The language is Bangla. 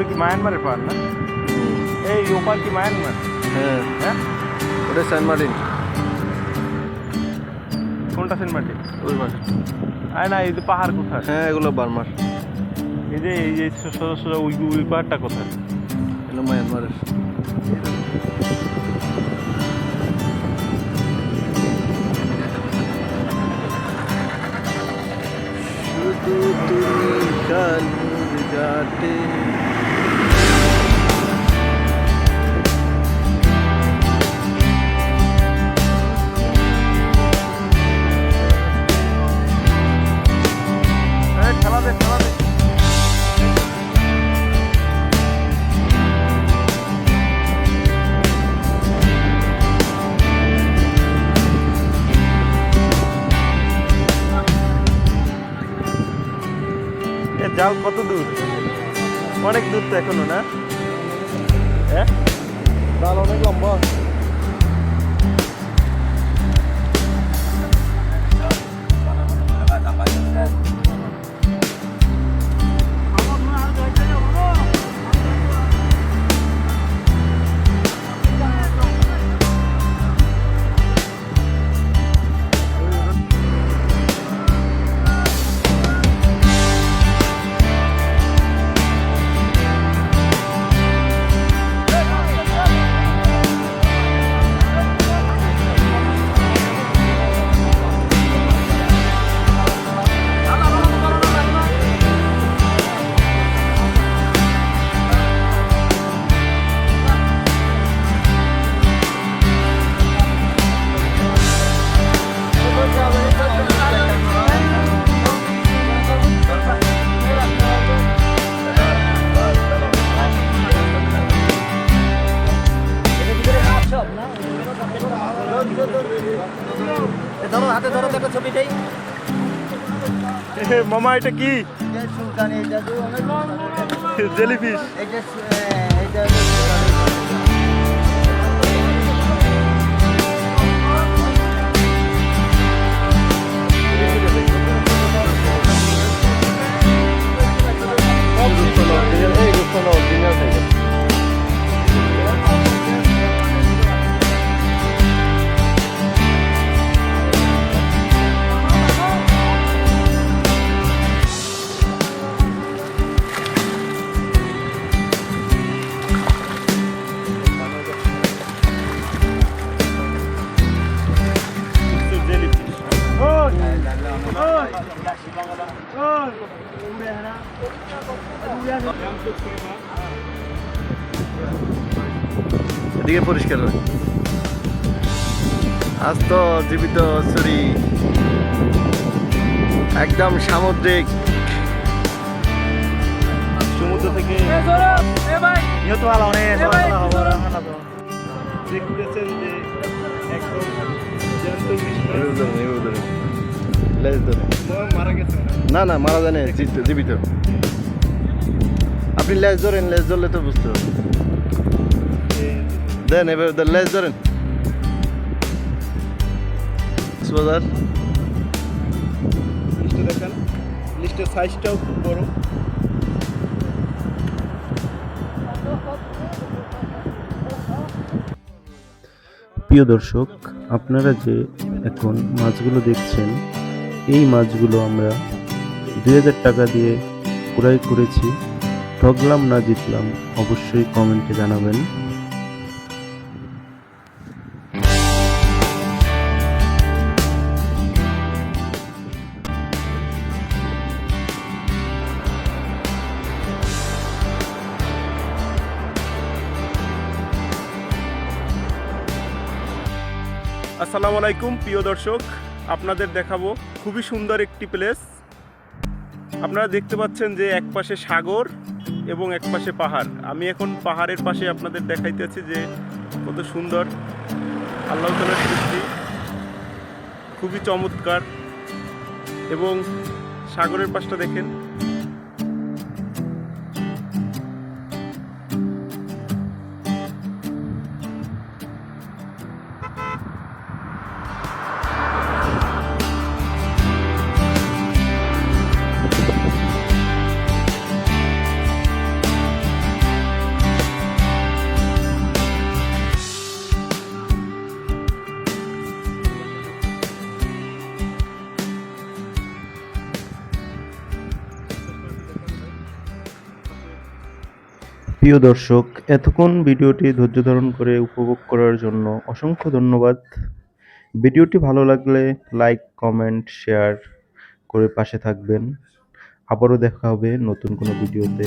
এগুলো কি মায়ানমারের পাহাড় না? এই ওপার কি মায়ানমার? হ্যাঁ। হ্যাঁ? ওটা সেন্ট মার্টিন। কোনটা সেন্ট মার্টিন? ওই পাশে। আরে না এই যে পাহাড় কোথায়? হ্যাঁ এগুলো বার্মার। এই যে এই যে সোজা সোজা ওই ওই পাহাড়টা কোথায়? এগুলো মায়ানমারের। শুধু তুমি ঘাটে জাল কত দূর? অনেক দূর তো এখনও না? হ্যাঁ? অনেক লম্বা। ধরো হাতে ধরো দেখো ছবিটাই। এ, মামা এটা কি? জেলিফিশ। এটা এদিকে পরিষ্কার আজ তো জীবিত ছড়ি একদম সামুদ্রিক। সমুদ্র থেকে নিহত অনেক দেখতেছেন যে একদম লেজ ধরে না না মারা জানে জীবিত আপনি লেজ ধরেন লেজ ধরলে তো বুঝতে হবে। দেন এভাবে ধরেন, লেজ ধরেন। বাজার লিস্টে দেখেন লিস্টের সাইজটাও খুব বড়। প্রিয় দর্শক আপনারা যে এখন মাছগুলো দেখছেন এই মাছগুলো আমরা দুই হাজার টাকা দিয়ে ক্রয় করেছি। ঠগলাম না জিতলাম, অবশ্যই কমেন্টে জানাবেন। আসসালামু আলাইকুম, প্রিয় দর্শক। আপনাদের দেখাবো খুবই সুন্দর একটি প্লেস আপনারা দেখতে পাচ্ছেন যে এক পাশে সাগর এবং এক পাশে পাহাড়। আমি এখন পাহাড়ের পাশে আপনাদের দেখাইতেছি যে কত সুন্দর আল্লাহ তালার সৃষ্টি। খুবই চমৎকার এবং সাগরের পাশটা দেখেন। প্রিয় দর্শক, এতক্ষণ ভিডিওটি ধৈর্য ধারণ করে উপভোগ করার জন্য অসংখ্য ধন্যবাদ। ভিডিওটি ভালো লাগলে লাইক, কমেন্ট, শেয়ার করে পাশে থাকবেন। আবারও দেখা হবে নতুন কোনো ভিডিওতে।